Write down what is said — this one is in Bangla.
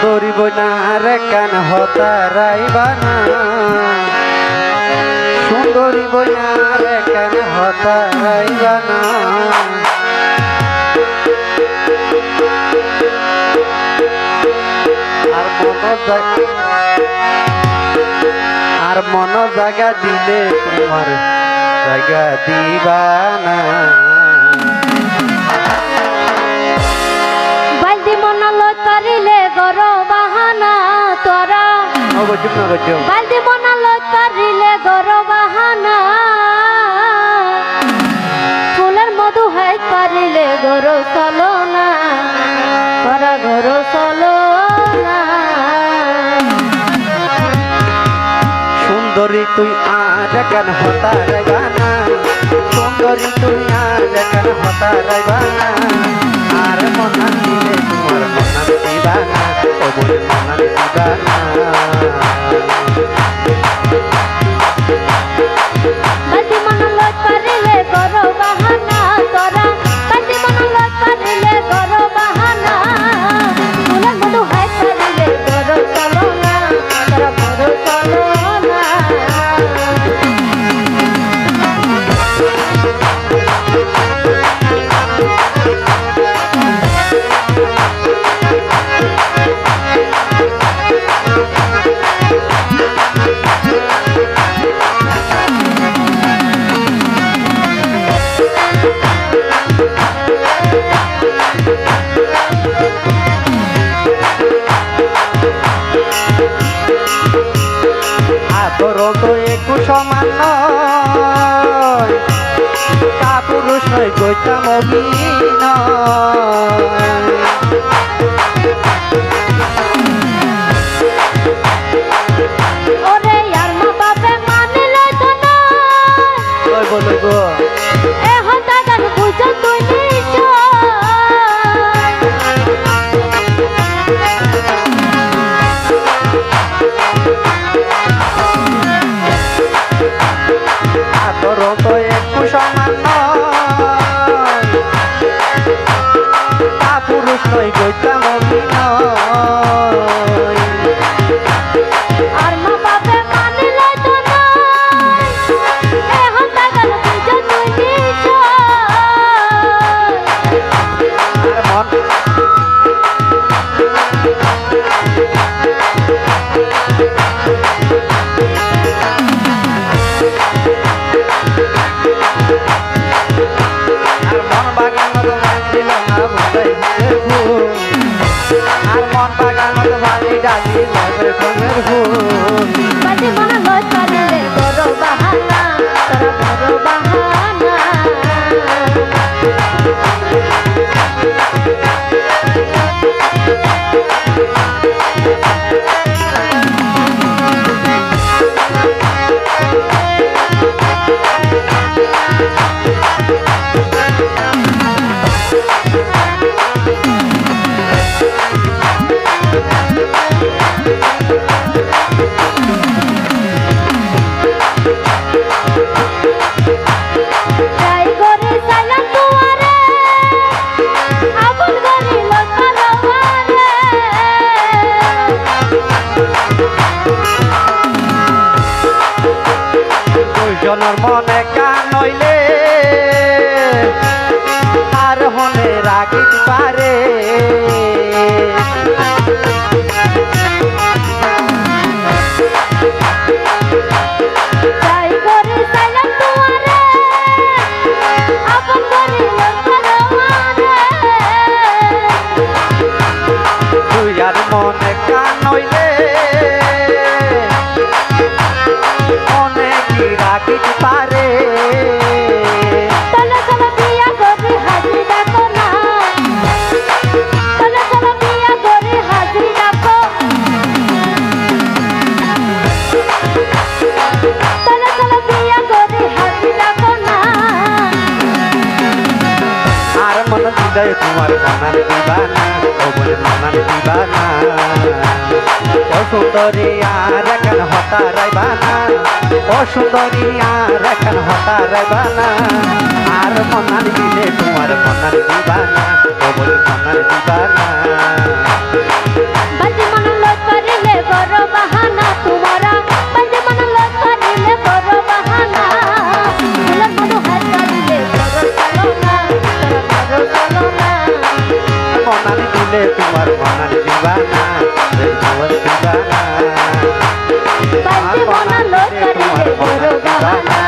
সুন্দরী বইনার কান হতারাইবানা সুন্দরী বইনার কান হতারাইবানা আর মন জাগ- আর মন জায়গা দিলে তোমার জায়গা দিবানা মনালো তারিলে গর বাহানা তোরা। বালদি মনালো তারিলে গর বাহানা। ফুলের মধু হাই পারিলে গর চলো না তোরা গর চলো না সুন্দরী তুই আজ কেন হতারে বানা সুন্দরী তুই আজ কেন হতারে বানা আর মনান দিলে তোমার মনান দিবানা ও বলে মনান দিবানা আদর একু সমান নয়। কাপুরুষ নয় গৈতাম অভিনয় কাপুরুষ কমের ফুল দুইজনের মনে কান হইলে আর হনে রাখিতে পারে। রাখিতে পারে। হৃদয় তোমার মনার দিবানা ও বলে মনার দিবানা। ও সুন্দরী আর এখন হতা বানা ও সুন্দরী আর এখন হতা বানা বলে তোমার বানান দিবানা তোমার দিবানা তোমার দিবানা